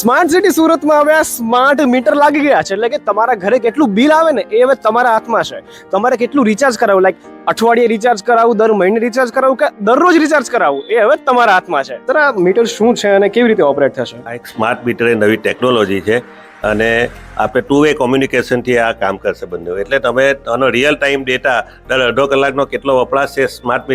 Smart city સુરતમાં હવે આ સ્માર્ટ મીટર લાગી ગયા છે. એટલે કે તમારા ઘરે કેટલું બિલ આવે ને એ હવે તમારા હાથમાં છે. તમારે કેટલું રિચાર્જ કરાવવું? લાઈક અઠવાડિયે રિચાર્જ કરાવવું દર મહિને રિચાર્જ કરાવવું કે દરરોજ રિચાર્જ કરાવવું એ હવે તમારા હાથમાં છે. તો આ મીટર શું છે અને કેવી રીતે ઓપરેટ થશે? આ એક સ્માર્ટ મીટર એ નવી ટેકનોલોજી છે અને આપણે ટુ વે કોમ્યુનિકેશનથી આ કામ કરશે બંને. એટલે તમે આનો રિયલ ટાઈમ ડેટા દર અડધો કલાકનો કેટલો વપરાશ છે સ્માર્ટ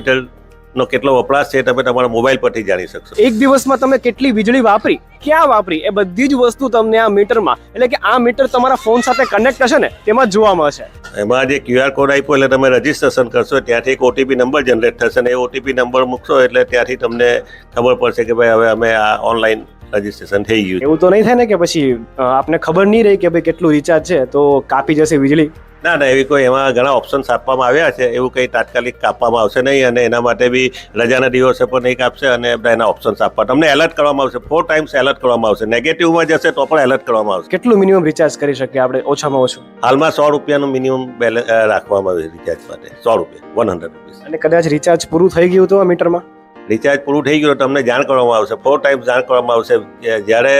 મીટરનો કેટલો વપરાશ છે તમે તમારા મોબાઈલ પરથી જાણી શકશો. એક દિવસમાં તમે કેટલી વીજળી વાપરી ક્યાં વાપરી એ બધી જ વસ્તુ તમને આ મીટરમાં એટલે કે આ મીટર તમારા ફોન સાથે કનેક્ટ હશે ને તેમાં જોવા મળશે. એમાં જે ક્યુઆર કોડ આપ્યો એટલે તમે રજીસ્ટ્રેશન કરશો ત્યાંથી એક ઓટીપી નંબર જનરેટ થશે અને એ ઓટીપી નંબર મૂકશો એટલે ત્યાંથી તમને ખબર પડશે કે ભાઈ હવે અમે આ ઓનલાઈન રજીસ્ટ્રેશન થઈ ગયું એવું તો નહીં થાય ને કે પછી આપને ખબર નહીં રહી કે ભાઈ કેટલું રિચાર્જ છે તો કાપી જશે વીજળી. ના ના એવી કોઈ એમાં ઘણા ઓપ્શન્સ આપવામાં આવ્યા છે. એવું કંઈ તાત્કાલિક કાપવામાં આવશે નહીં અને એના માટે બી રજાના દિવસે પણ નહીં કાપશે અને એના ઓપ્શન્સ આપવા. તમને એલર્ટ કરવામાં આવશે. ફોર ટાઈમ્સ એલર્ટ કરવામાં આવશે. નેગેટિવમાં જશે તો પણ એલર્ટ કરવામાં આવશે. કેટલું મિનિમમ રિચાર્જ કરી શકીએ આપણે? ઓછામાં ઓછું. હાલમાં સો રૂપિયાનું મિનિમમ બેલેન્સ રાખવામાં આવ્યું રિચાર્જ માટે. સો રૂપિયા. વન હંડ્રેડ રૂપીસ અને કદાચ રિચાર્જ પૂરું થઈ ગયું હતું આ મીટરમાં રિચાર્જ પૂરું થઈ ગયું તમને જાણ કરવામાં આવશે. ફોર ટાઈમ્સ જાણ કરવામાં આવશે. જ્યારે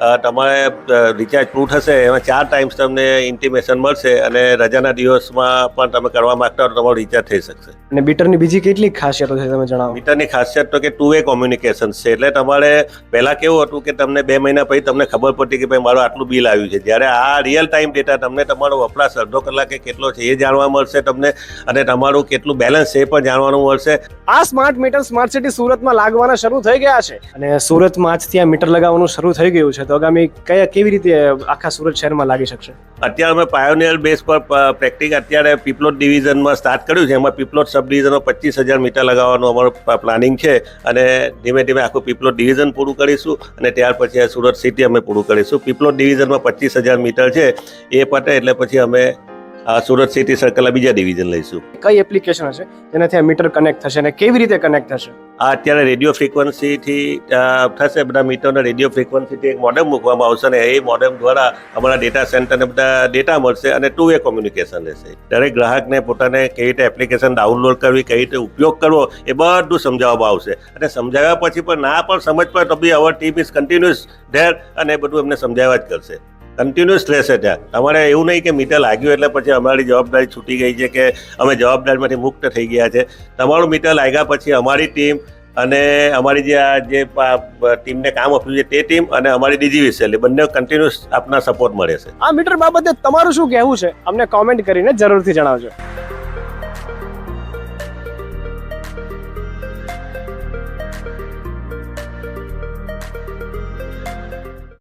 તમારે રિચાર્જ પૂરું થશે એમાં ચાર ટાઈમ્સ તમને ઇન્ટિમેશન મળશે અને રજાના દિવસમાં પણ તમે કરવા માંગતા હો તમારું રિચાર્જ થઈ શકશે. અને મીટરની બીજી કેટલી ખાસિયતો છે તમે જણાવો? મીટરની ખાસિયત તો કે ટુ વે કોમ્યુનિકેશન છે. એટલે તમારે પહેલાં કેવું હતું કે તમને બે મહિના પછી તમને ખબર પડતી કે ભાઈ મારું આટલું બિલ આવ્યું છે. જ્યારે આ રિયલ ટાઈમ ડેટા તમને તમારો વપરાશ અડધો કલાકે કેટલો છે એ જાણવા મળશે તમને અને તમારું કેટલું બેલેન્સ છે એ પણ જાણવાનું મળશે. આ સ્માર્ટ મીટર સ્માર્ટ સિટી સુરતમાં લાગવાના શરૂ થઈ ગયા છે. અને સુરતમાં આજથી આ મીટર લગાવવાનું શરૂ થઈ ગયું છે. તો આગામી કયા કેવી રીતે આખા સુરત શહેરમાં લાગી શકશે? અત્યારે અમે પાયોનિયર બેઝ પર પ્રેક્ટિક અત્યારે પીપલોદ ડિવિઝનમાં સ્ટાર્ટ કર્યું છે. એમાં પીપલોદ સબ ડિવિઝનમાં પચીસ હજાર મીટર લગાવવાનું અમારું પ્લાનિંગ છે અને ધીમે ધીમે આખું પીપલોદ ડિવિઝન પૂરું કરીશું અને ત્યાર પછી સુરત સિટી અમે પૂરું કરીશું. પીપલોદ ડિવિઝનમાં પચીસ હજાર મીટર છે. એ પતે એટલે પછી અમે આ સુરત સિટી સર્કલના બીજા ડિવિઝન લઈશું. કઈ એપ્લિકેશન હશે? જેનાથી આ મીટર કનેક્ટ થશે અને કેવી રીતે કનેક્ટ થશે? આ અત્યારે રેડિયો ફ્રીક્વન્સીથી થશે બધા મીટરને રેડિયો ફ્રીક્વન્સીથી એક મોડેમ મૂકવામાં આવશે અને એ મોડેમ દ્વારા અમારા ડેટા સેન્ટરને બધા ડેટા મળશે અને ટુ વે કોમ્યુનિકેશન રહેશે. દરેક ગ્રાહકને પોતાને કઈ રીતે એપ્લિકેશન ડાઉનલોડ કરવી કઈ રીતે ઉપયોગ કરવો એ બધું સમજાવવામાં આવશે. અને સમજાવ્યા પછી પણ ના પણ સમજ પડે તો be our team is continuous there અને બધું એમને સમજાવ્યા જ કરશે. કન્ટિન્યુઅસ રહેશે ત્યાં. તમારે એવું નહીં કે મીટર લાગ્યું એટલે પછી અમારી જવાબદારી છૂટી ગઈ છે કે અમે જવાબદારીમાંથી મુક્ત થઈ ગયા છે. તમારું મીટર લાગ્યા પછી અમારી ટીમ અને અમારી જે આ જે ટીમને કામ આપ્યું છે તે ટીમ અને અમારી ડીજીવીસીએલ બંને કન્ટિન્યુઅસ આપના સપોર્ટ મળે છે. આ મીટર બાબતે તમારું શું કહેવું છે? અમને કોમેન્ટ કરીને જરૂરથી જણાવજો.